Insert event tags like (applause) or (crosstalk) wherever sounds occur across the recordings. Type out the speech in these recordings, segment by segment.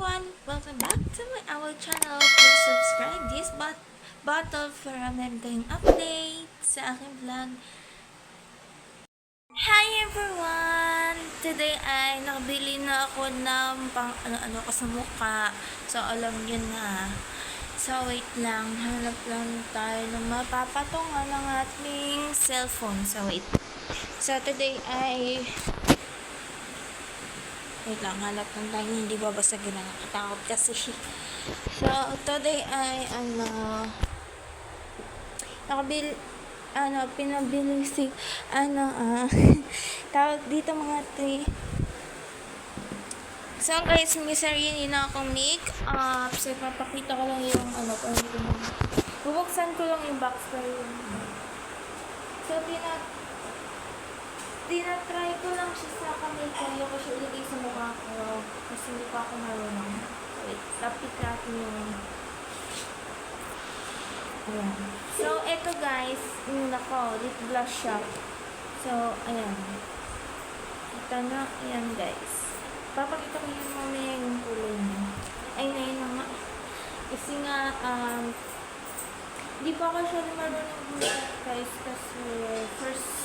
everyone! Welcome back to my our channel. Please subscribe this but button para meron kayong update sa aking vlog. Hi everyone! Today ay nakabili na ako ng pang ano-ano ko sa mukha. So alam niyo na. So wait lang, hanap lang tayo ng mapapatungan ng ating cellphone. So wait. So today ay Wait lang, hanap lang tayo. Hindi babasagin ang nakatakot kasi. So, today ay, ano, nakabil, ano, pinabili si, ano, ah, (laughs) tawag dito mga tri. So, guys, may sarili na akong make-up. So, papakita ko lang yung, ano, kung na, bubuksan ko lang yung box para yung, so, pinat, tinatry ko lang siya sa kamay ko. Ayoko siya ilagay sa mukha ko. Kasi hindi pa ako marunong. Wait, lapit natin yung... Ayan. So, eto guys, yung nako, lip blush siya. So, ayan. Ito na, ayan guys. Papakita ko yung mamaya yung kulay niya. Ay, ngayon na nga. Kasi nga, um, hindi pa ako siya marunong gumawa guys kasi first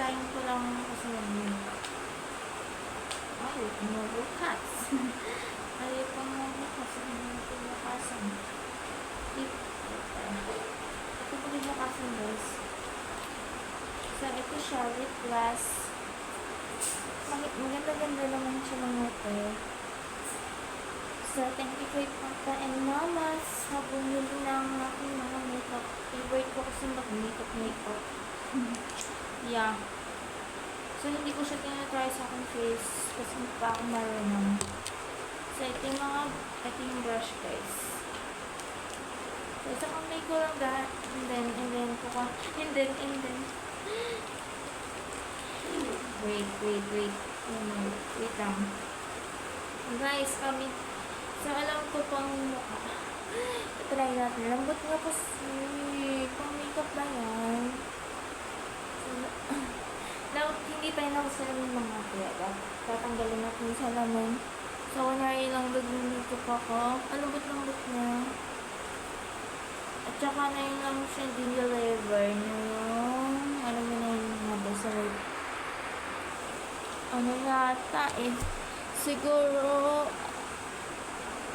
time ko lang kasi mag-makeup. Ay, mabukas. (laughs) Ay, pang mabukas. Ano na ito po rin bukasan guys. So, ito siya, lip gloss. Mag- Maganda-ganda naman siya mga ito. So, thank you kay Papa and Mama sa bumili ng aking mga makeup. Favorite ko kasi mag-makeup makeup. (laughs) yeah. So, hindi ko siya tinatry sa aking face kasi hindi pa ako marunong. So, ito yung mga, ito yung brush guys. So, sa kamay ko lang lahat. And then, and then, ko ka, and then, and then. Wait, wait, wait. Um, wait lang. Guys, kami, So, alam ko pang mukha. Try natin. Lambot nga kasi. Pang makeup ba yan? (clears throat) So, daw, hindi tayo nakasalamin mga pera. Tatanggalin natin yung salamin. So, kunwari lang nag-makeup ako. Ang lambot-lambot niya. At saka na yun lang siya deliver niya alam mo na yung mga sa ano yata eh. Siguro,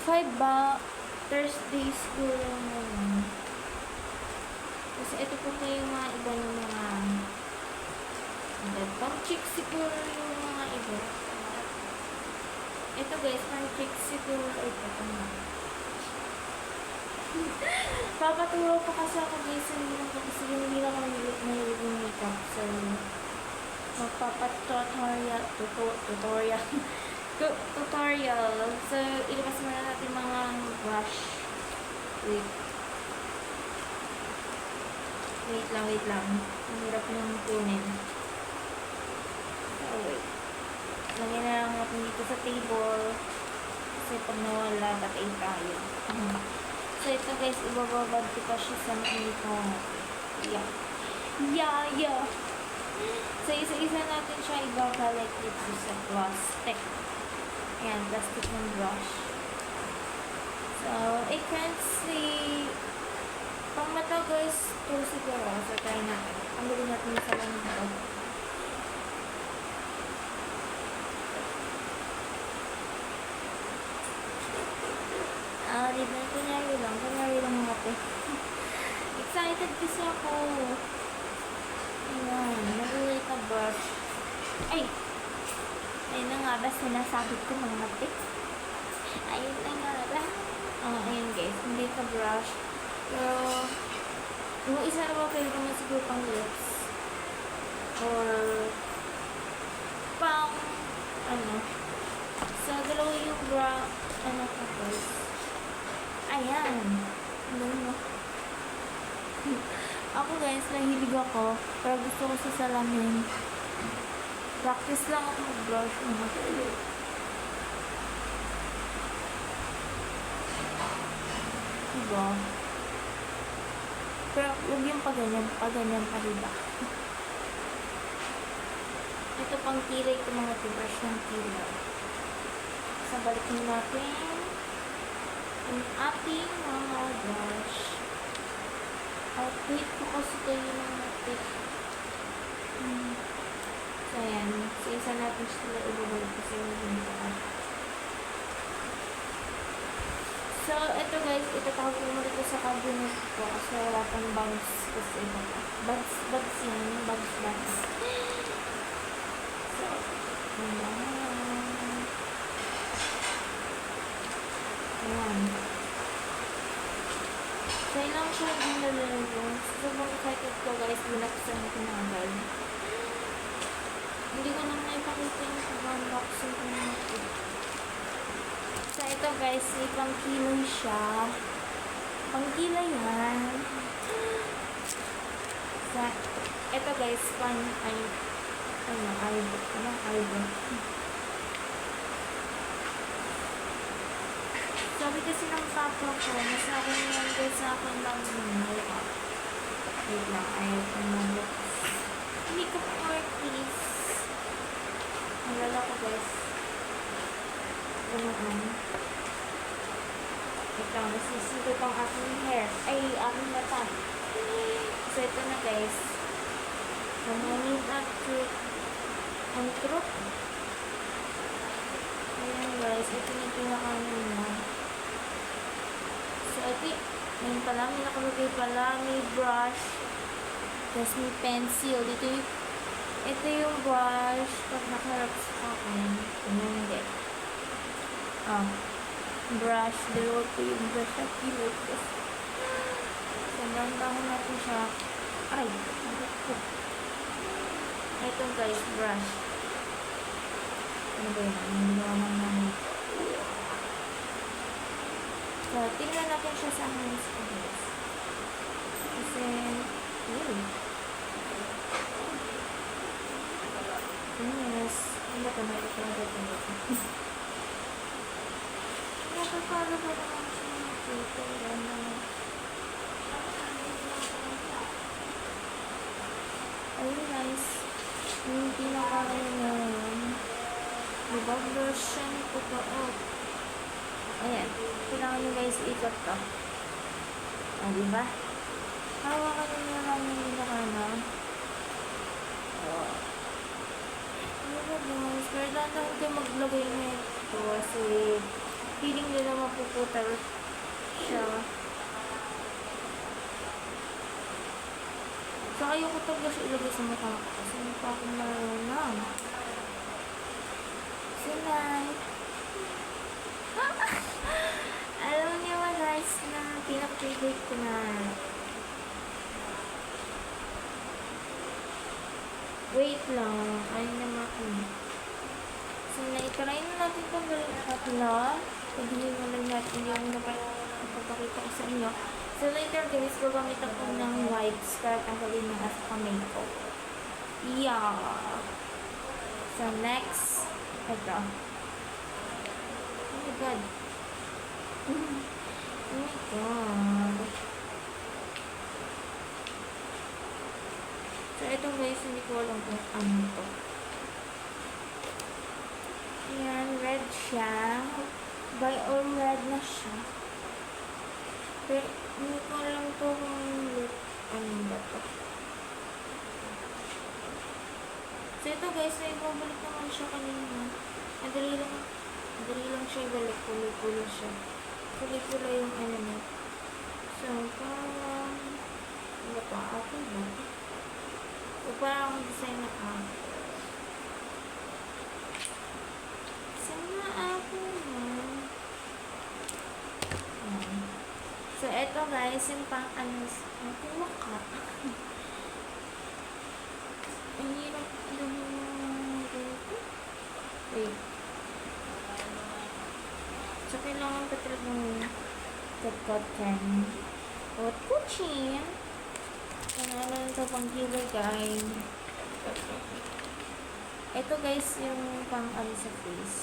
five ba? Thursday siguro naman. Kasi ito po na yung mga iba ng mga and pang chick siguro yung mga iba. Ito guys, pang chick siguro ito. (laughs) Papaturo pa kasi ako guys sa hindi lang kasi hindi lang ako mahilig ng makeup. So, magpapatutorial, tuto, tutorial, (laughs) tu- tutorial. So, ilabas muna natin mga brush. Wait. Wait lang, wait lang. Ang hirap niyang kunin. So, wait. Lagyan na lang natin dito sa table. Kasi pag nawala, batay tayo. So, ito guys, ibababad ko pa siya sa na natin. Yeah. Yeah, yeah. So, isa-isa natin siya ibabalik dito sa plastic. Ayan, plastic ng brush. So, I can't see. Pang mata guys, ito siguro. So, try natin. Ang natin sa lang ito. Ah, di ba? Kunyari lang. Kunyari lang natin. Excited kasi ako. Ayan, nag-uwi ka brush. Ay! Ayun na nga ba sinasabi ko mga tips? Ayun na nga ba? Oh, ayun guys, hindi ka brush. Pero, yung isa na ba pwede naman siguro pang lips. Or, pang, ano, sa dalawa yung bra, ano ka guys. Ayan. Ano mo? (laughs) Ako guys, nahilig ako. Pero gusto ko sa salamin. Practice lang ako mag-brush Diba? Pero huwag yung paganyan, paganyan pa diba? (laughs) Ito pang kilay ko mga tibrush ng kilay. Sa balikin natin. ang ating mga brush. Update ko kasi kayo ng update. Hmm. So, ayan. So, isa natin sila ibabalik kasi yung pa. So, ito guys, itatawag ko muna ito sa cabinet ko kasi wala pang bags kasi iba pa. Bags, bags yan. Bags, bags. So, ayan. Ayan. Siya yung nalalago. So, sobrang excited ko guys, binaksan ko na agad. Hindi ko na naipakita yung pag-unboxing ko na ito. So, ito guys, may pang kilo siya. Pang kilo yan. So, ito guys, pang, ay, ano, eyebrow. Ano, eyebrow. Sabi kasi ng papa ko, mas ako yan guys sa akin lang makeup. Wait lang, ayaw ko mag Makeup artist. Nalala ko guys. Ganoon. Ito, nasisilip ang aking hair. Ay, aking mata. So, ito na guys. Mamunin at truth. Ang truth. Ayan guys, ito yung pinakaano na. So, ito, ngayon pala, may nakalagay pala, may brush, tapos may pencil. Dito yung, ito yung brush, pag nakarap sa akin, hindi. Ah, brush, dalawa po yung brush sa kilid. Tapos, so, nandahan natin siya. Ay, ano? Ito guys, brush. Ano ba yan? Hindi naman namin. So, tingnan natin siya sa hands ko guys. Kasi, uy. Yes. Ano ba? May ito na ito. (laughs) Nakakala ba naman siya dito? Ano? Ayun guys. Yung pinaka-ano na. Diba? Version ko pa. Oh. Ayan. Kailangan nyo guys ikot to. O, diba? Hawakan nyo lang yung pinakana. O. Guys? Pero dahan kayo maglagay na ito kasi feeling nyo na mapuputal siya. Saka ayoko talaga siya ilagay sa mukha ko kasi pa ako marunong. Sinay. (laughs) Alam niyo ba guys na pinaka-favorite ko na Wait lang. Ayun naman ako. So, na-try na natin itong tatlo. Paghihin na lang natin yung napapakita ko sa inyo. So, later guys, gagamit ako ng wipes para tanggalin ng as makeup. Yeah. So, next. Ito. Oh my God. oh my God. So, ito guys, hindi ko alam kung ano to. Ayan, red siya. By all red na siya. Pero, hindi ko alam to kung lip, ano ba to. So, ito guys, na ibabalik naman siya kanina. Madali lang, madali lang siya ibalik. Puli-puli siya. Puli-puli yung ano niya. So, parang, ano pa, okay ba? Design na apple. Design na apple na. Ayan. So, eto guys, yung pang ano, ang mukha. (laughs) Ang hirap yung ganito. Wait. So, kailangan pa talaga ng cotton. Hot kuchin. Kailangan ito pang gilagay. Ito guys, yung pang ano sa face.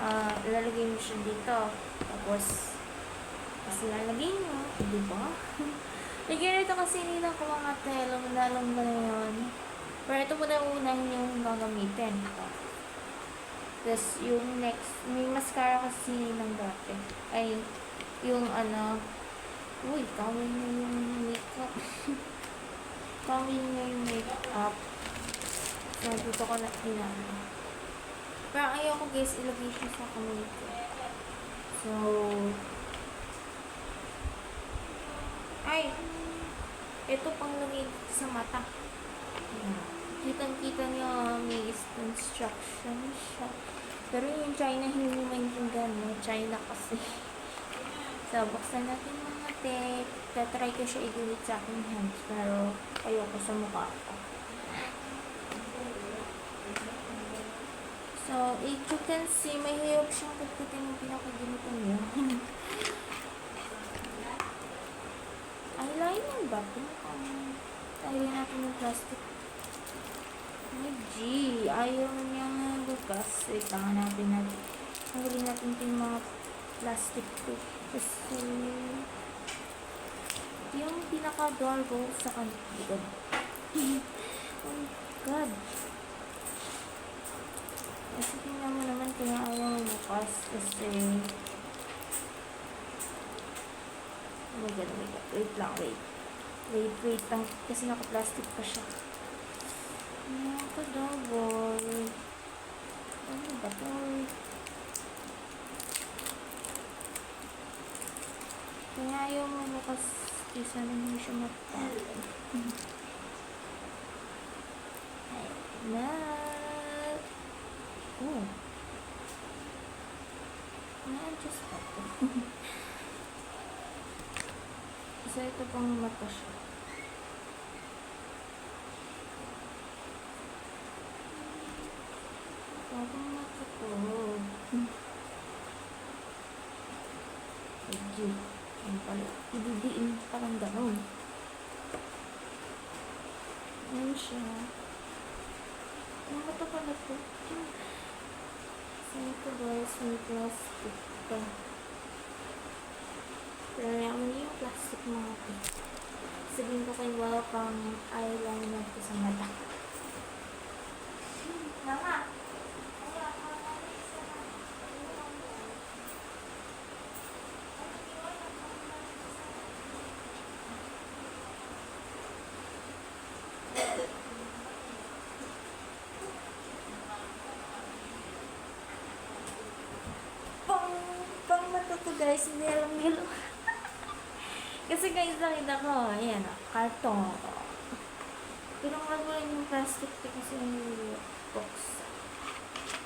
Ah, lalagay mo siya dito. Tapos, tapos lalagay mo. Eh, di ba? (laughs) Lagyan ito kasi nila ko mga telo. Alam mo na yun. Pero ito muna unahin yung gagamitin. Tapos yung next, may mascara kasi ng dati. Ay, yung ano, uy, kawin na yung makeup. (laughs) kawin na yung makeup. So, dito ko na inano. Pero ayoko guys, ilagay siya sa kamay ko. So, ay, ito pang lagay sa mata. Ayan. Kitang-kita niyo may instruction siya. Pero yung China, hindi maintindihan mo. China kasi. So, buksan natin mga te. Tatry ko siya i-delete sa aking hands. Pero, ayoko sa mukha ko. So, if you can see, may hirap siyang pagkutin yung pinakaginito niya. (laughs) Eyeliner ba? Um, tayo natin yung plastic. Ay, G. Ayaw niya nga bukas. Wait lang, hanapin natin. Tanggalin natin yung mga plastic to. Kasi, yung pinaka-door ko sa kanila. oh God. Kasi tingnan mo naman kung ayaw bukas. Kasi, oh my God, oh my God. Wait lang, wait. Wait, wait lang. Kasi naka-plastic pa siya. Nakaka-double. Ano ba to? Kaya ayaw mo bukas. Isa na mo siya matalo. Ay, na. Oh. Na-adjust pa to. Isa ito pang mata siya. Parang mata to. (laughs) Medyo. Ano pala? Ididiin parang gano'n. Ayan siya. Ano mata pala to? So ito guys, may plastic pa. Pero yaman yung plastic mga ito. Sabihin ko kay welcome eyeliner ko sa mata. Mama! pang pang mata to guys, nila. (laughs) Kasi guys, nakita ko, ayan, karton. Pero gagawin yung plastic to kasi yung box.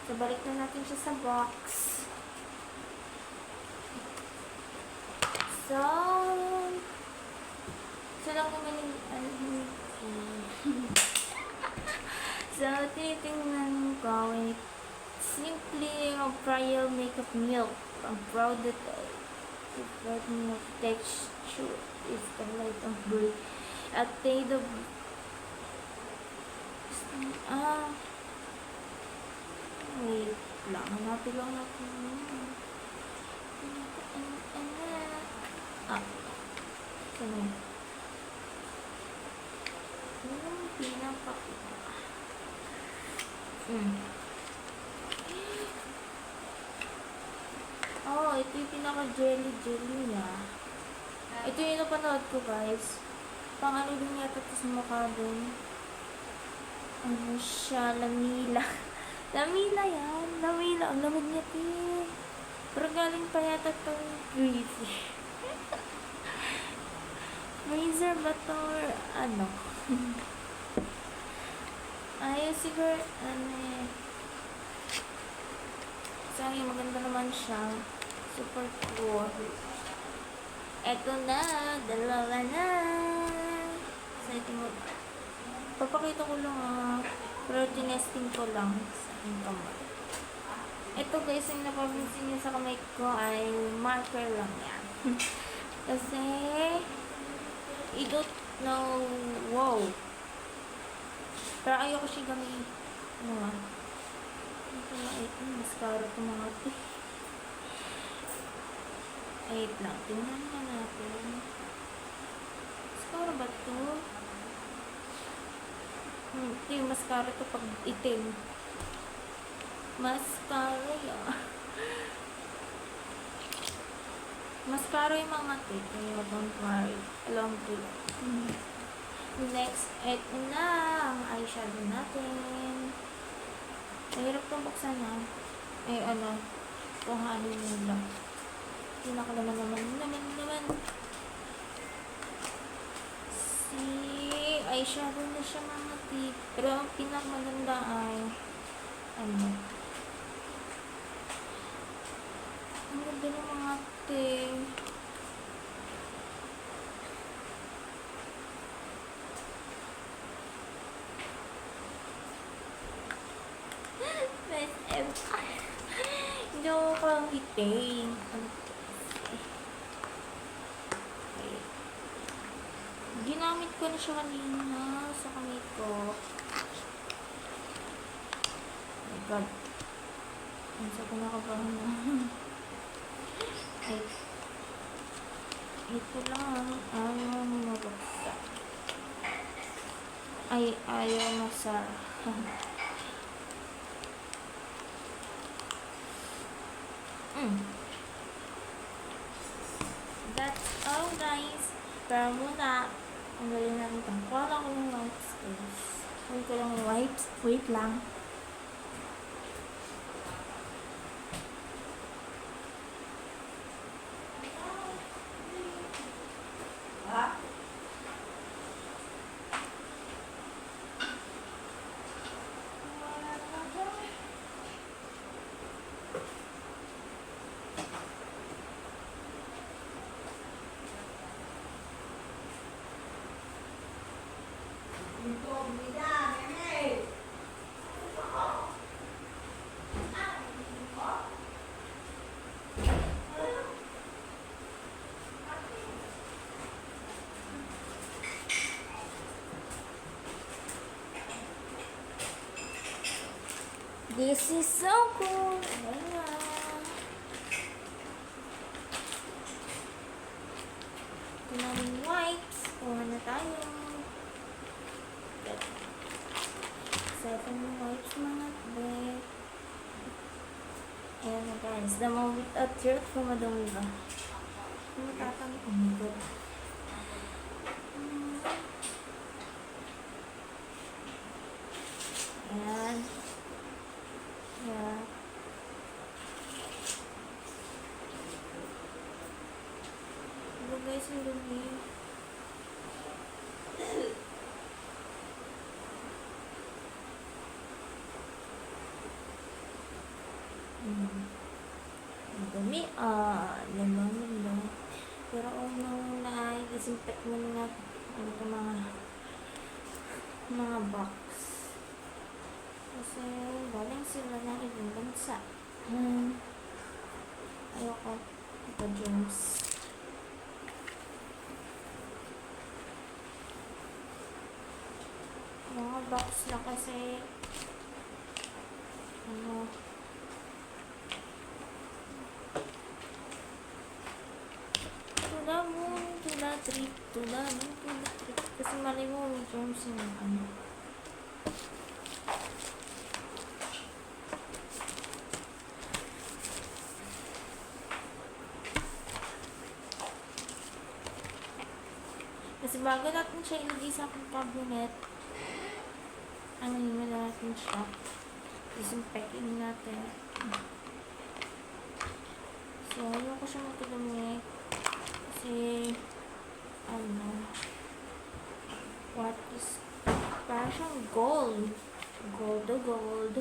So, balik na natin siya sa box. So, (laughs) so lang naman yung, so, tinitingnan ko, Simply trial makeup milk. That I preferred milk texture is the light of blue. At shade of ah. Wait lang hanapin lang natin ah. Ano yung pinapakita? Hmm Oh, ito yung pinaka-jelly-jelly niya. Ito yung napanood ko, guys. Pang ano din yata ito sa mukha din. Ano siya, lamila. (laughs) lamila yan. Lamila. Ang lamig niya, te. Pero galing pa yata itong greasy. (laughs) Razor ba to ano? (laughs) Ayos siguro, ano eh. Sayang, maganda naman siya. Super cool. Eto na, dalawa na. Ito mo. Papakita ko lang ah. Pero tinesting ko lang sa aking kamay. Ito guys, yung napapansin niyo sa kamay ko ay marker lang yan. (laughs) Kasi, I don't know, wow. Pero ayoko siya gamitin. Ano nga? Ito na, ito, mascara ko mga. Wait lang, tingnan na natin. Mascara ba ito? Hmm, ito yung mascara to pag itim. Mascara yan. Mas klaro yung mga tip. Kaya don't worry. Along to Next, eto na ang eyeshadow natin. Mahirap itong buksan na. Eh, ano, kuhanin mo lang. Pinakalaman naman, naman, naman. Si eyeshadow na siya mga tip. Pero ang pinakamaganda ay, ano, ang ganda ng mga tip. (gasps) Best ever. Hindi ako kahiting. Okay. Ko na siya kanina sa kamay ko. Oh my God. Ang sa ko nakabahan na. (laughs) Ay. Ito lang. Ayaw mabagsak. Ay, ayaw masara. (laughs) Mm. That's all guys. Pero muna, ang galing natin itong kuha ko ng wipes guys. Kuha ko lang. Wait lang. This is so cool. Ayan. Na yung wipes. Kuha na tayo. Seven wipes mga be. Ayan na guys. Moment at truth kung madumi ba. Matatang. Oh my god. Hmm. Ayan. Yeah. Diba guys, ang dumi. Hmm. Ang dumi, ah, lamang lang. Pero unang na-disinfect mo na ano ito mga mga box. Kasi galing sila ng ibang bansa. Hmm. Ayoko. Ito germs. Mga box na kasi ano tula mo, tula trip, tula mo, tula trip. Kasi mali mo, germs yung ano. Kasi bago natin siya ilagay sa aking cabinet, yun na natin siya. Disinfecting natin. So, ayoko siya magkadumi. Kasi, ano, what is, parang siyang gold. Gold to gold.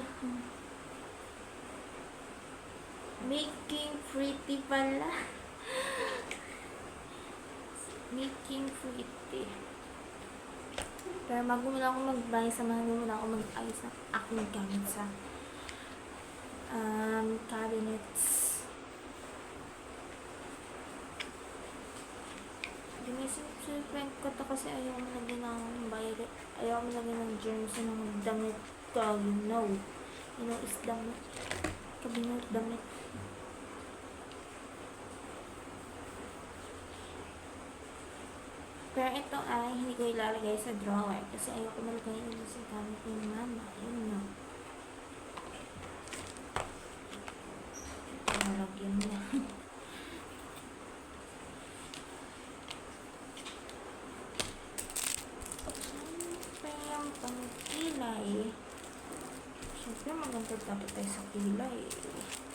Making pretty pala. (laughs) making pretty. Pero bago muna ako mag-buy, samahan mo muna ako mag-ayos ng aking gamit sa um, cabinets. Dinisinfect ko to kasi ayaw mo lagyan ng bayad. Ayaw mo lagyan ng germs ng damit ko. You know. You know, is damit. Kabinet, damit. Pero ito ay hindi ko ilalagay sa drawer kasi ayoko malagay ito sa gamit ni mama. Yun na. Nalagyan mo na. Siyempre yung pangkilay. Siyempre maganda dapat tayo sa kilay. Eh.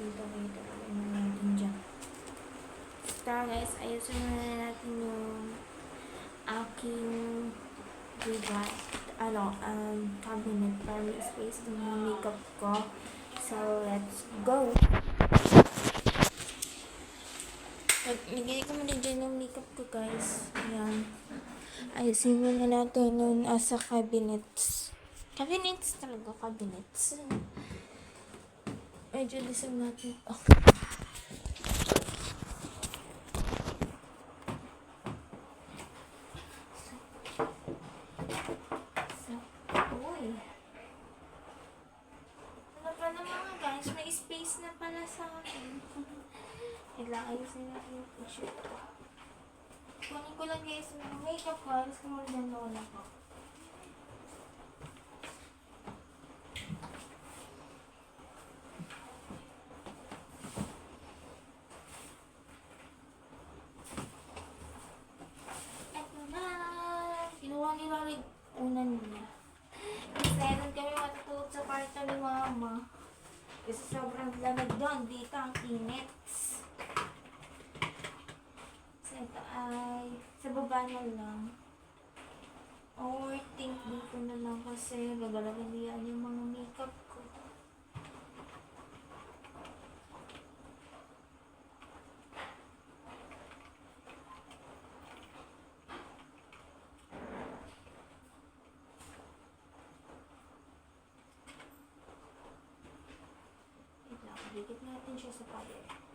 Tapos natin ito dito. Ano natin dyan. Tara guys, ayusin na natin yung aking diba, ano, um, cabinet para may space ng makeup ko. So, let's go! Nagigay ko muna dyan yung makeup ko guys. Ayan. Ayusin muna natin yung asa cabinets. Cabinets talaga, cabinets. Medyo lisang natin. Oh. So, uy. Ano pa na mga guys, may space na pala sa akin. Kailangan ayusin natin yung picture ko. Kunin ko lang guys yung makeup ko. Alis ko muna dyan lola ko. Eto na! Kinuha ni Loli unan niya. Kasi doon kami matutulog sa kwarto ni Mama. Kasi sobrang lamig doon. Dito ang init. So, ito ay sa baba na lang. Overthink dito na lang kasi gagalawin niya yung mga makeup ko. Wait lang, dikit natin siya sa fire.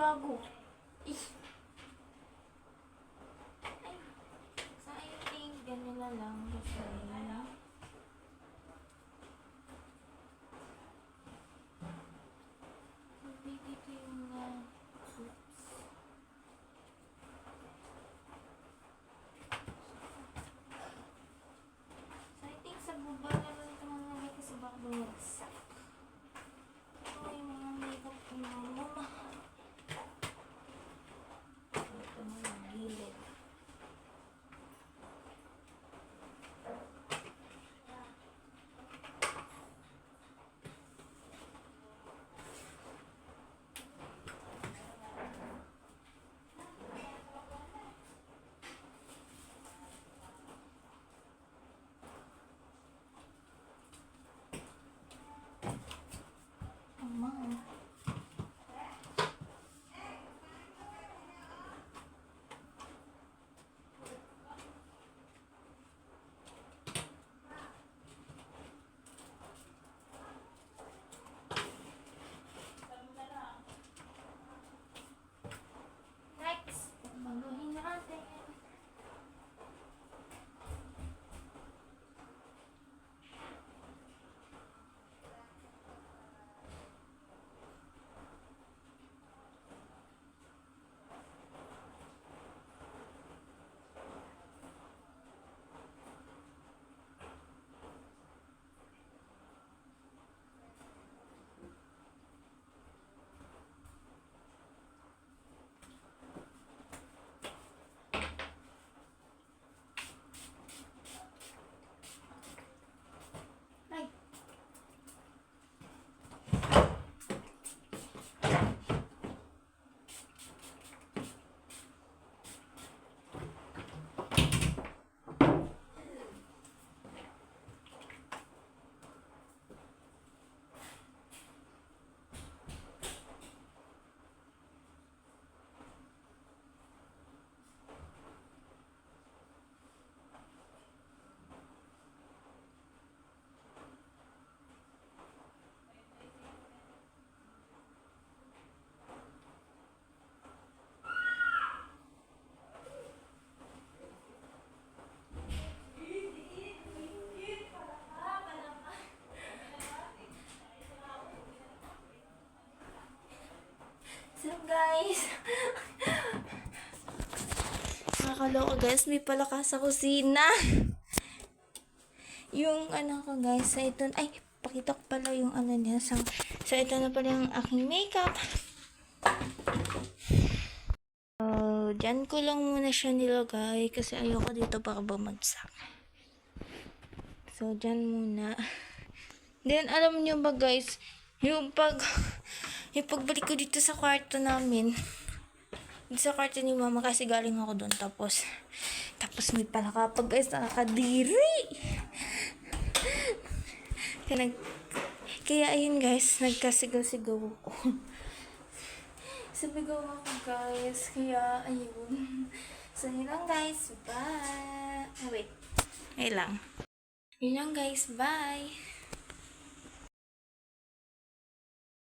Uy, guys. Nakakaloko guys, may palakas sa kusina. Yung ano ko guys, sa ito, ay, pakita ko pala yung ano niya. So, so ito na pala yung aking makeup. So, dyan ko lang muna siya nilagay kasi ayoko dito baka bumagsak. So, dyan muna. Then, alam nyo ba guys, yung pag, yung pagbalik ko dito sa kwarto namin, (laughs) dito sa kwarto ni mama kasi galing ako doon. Tapos, tapos may palakapag guys, nakakadiri. Kaya, (laughs) nag, kaya ayun guys, nagkasigaw-sigaw ako. (laughs) Sabigaw ako guys, kaya ayun. So, yun lang guys, bye. Ah, wait. Wait lang. Yun lang guys, bye.